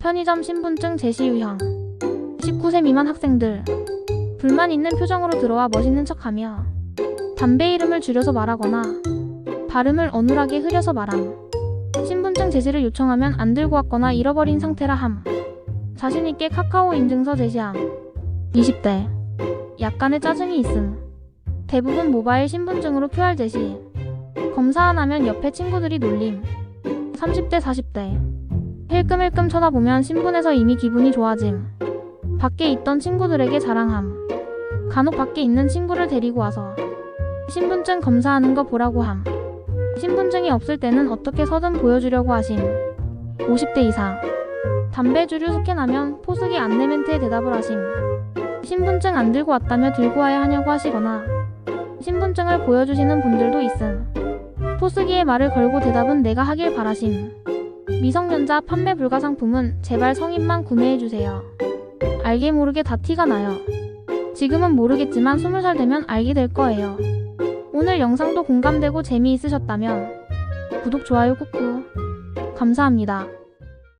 편의점 신분증 제시 유형 19세 미만 학생들. 불만 있는 표정으로 들어와 멋있는 척하며 담배 이름을 줄여서 말하거나 발음을 어눌하게 흐려서 말함. 신분증 제시를 요청하면 안 들고 왔거나 잃어버린 상태라 함. 자신있게 카카오 인증서 제시함. 20대. 약간의 짜증이 있음. 대부분 모바일 신분증으로 QR 제시. 검사 안 하면 옆에 친구들이 놀림. 30대 40대 힐끔힐끔 쳐다보면 신분에서 이미 기분이 좋아짐. 밖에 있던 친구들에게 자랑함. 간혹 밖에 있는 친구를 데리고 와서 신분증 검사하는 거 보라고 함. 신분증이 없을 때는 어떻게 서든 보여주려고 하심. 50대 이상. 담배 주류 스캔하면 포스기 안내 멘트에 대답을 하심. 신분증 안 들고 왔다며 들고 와야 하냐고 하시거나 신분증을 보여주시는 분들도 있음. 포스기의 말을 걸고 대답은 내가 하길 바라심 미성년자 판매 불가 상품은 제발 성인만 구매해주세요. 알게 모르게 다 티가 나요. 지금은 모르겠지만 20살 되면 알게 될 거예요. 오늘 영상도 공감되고 재미있으셨다면 구독, 좋아요 꾹꾹. 감사합니다.